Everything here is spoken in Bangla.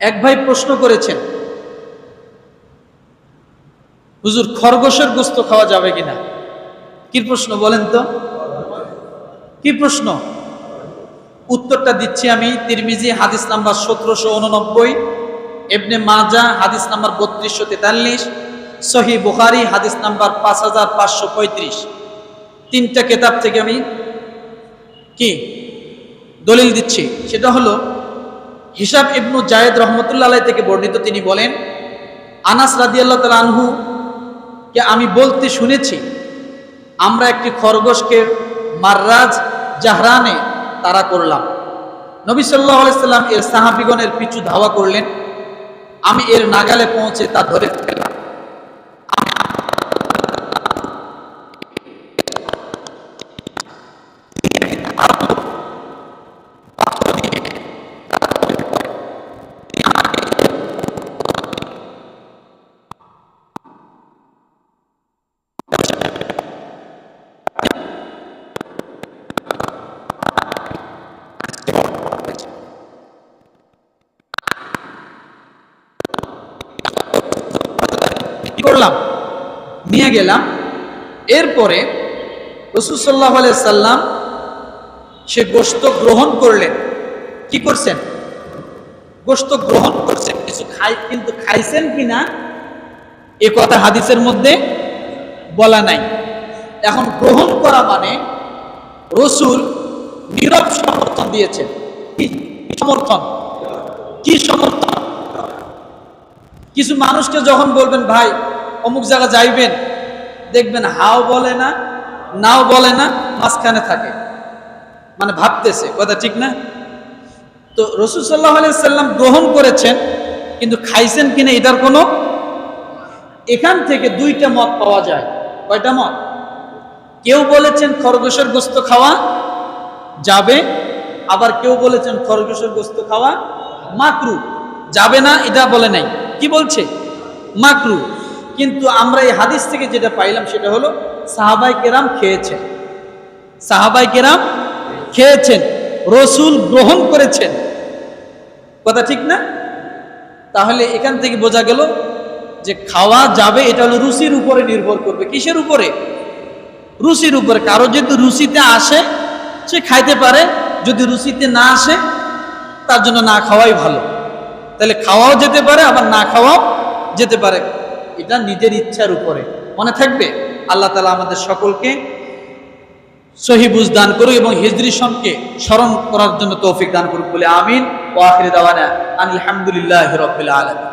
এক ভাই প্রশ্ন করেছেন, হুজুর, খরগোশের গোস্ত খাওয়া যাবে কিনা? কি প্রশ্ন বলেন তো? কি প্রশ্ন? উত্তরটা দিচ্ছি আমি, তিরমিজি, হাদিস নাম্বার সতেরোশো উননব্বই এবনে মাজা, হাদিস নাম্বার বত্রিশশো তেতাল্লিশ সহি বুখারি, হাদিস নাম্বার পাঁচ হাজার পাঁচশো পঁয়ত্রিশ। তিনটা কেতাব থেকে আমি কি? দলিল দিচ্ছি। সেটা হলো হিসাব ইবনু জায়েদ রহমতুল্লাহ থেকে বর্ণিত, তিনি বলেন, আনাস রাদিয়াল্লাহ তাল আনহু কে আমি বলতে শুনেছি, আমরা একটি খরগোশকে মাররাজ জাহরানে তারা করলাম। নবী সাল্লাহ আলাইসাল্লাম এর সাহাবিগণের পিছু ধাওয়া করলেন। আমি এর নাগালে পৌঁছে তা ধরে ফেললাম। করলাম? নিয়ে গেলাম। এরপরে রসুল সাল্লাহ সাল্লাম সে গোস্ত গ্রহণ করলেন। কি করছেন? গোস্ত গ্রহণ করছেন। কিছু খাই, কিন্তু খাইছেন কিনা? এ কথা হাদিসের মধ্যে বলা নাই। এখন গ্রহণ করা মানে রসুল নীরব সমর্থন দিয়েছেন। কি সমর্থন? কি সমর্থন? কিছু মানুষকে যখন বলবেন, ভাই অমুক জায়গা যাইবেন, দেখবেন হাও বলে না, নাও বলে না, মাঝখানে থাকে। মানে ভাবতেছে, কথা ঠিক না? তো রসুল সাল্লাহ সাল্লাম গ্রহণ করেছেন, কিন্তু খাইছেন কিনা এটার কোনো? এখান থেকে দুইটা মত পাওয়া যায়। কয়টা মত? কেউ বলেছেন খরগোশের গোস্ত খাওয়া যাবে, আবার কেউ বলেছেন খরগোশের গোস্ত খাওয়া মাকরু। যাবে না, এটা বলে নাই। কি বলছে? মাকরু। কিন্তু আমরা এই হাদিস থেকে যেটা পাইলাম সেটা হলো সাহাবাই কেরাম খেয়েছেন। সাহাবাই কেরাম খেয়েছেন, রসুল গ্রহণ করেছেন। কথা ঠিক না? তাহলে এখান থেকে বোঝা গেল যে খাওয়া যাবে, এটা হলো রুচির উপরে নির্ভর করবে। কিসের উপরে? রুচির উপরে। কারও যদি রুচিতে আসে, সে খাইতে পারে। যদি রুচিতে না আসে, তার জন্য না খাওয়াই ভালো। তাহলে খাওয়াও যেতে পারে, আবার না খাওয়াও যেতে পারে। এটা নিজের ইচ্ছার উপরে। মনে থাকবে? আল্লাহ তালা আমাদের সকলকে সহি বুঝ দান করুক এবং হিজরি সনকে স্মরণ করার জন্য তৌফিক দান করুক বলে আমিন। ও আখির দাওয়ানা আলহামদুলিল্লাহ রবিল আলমী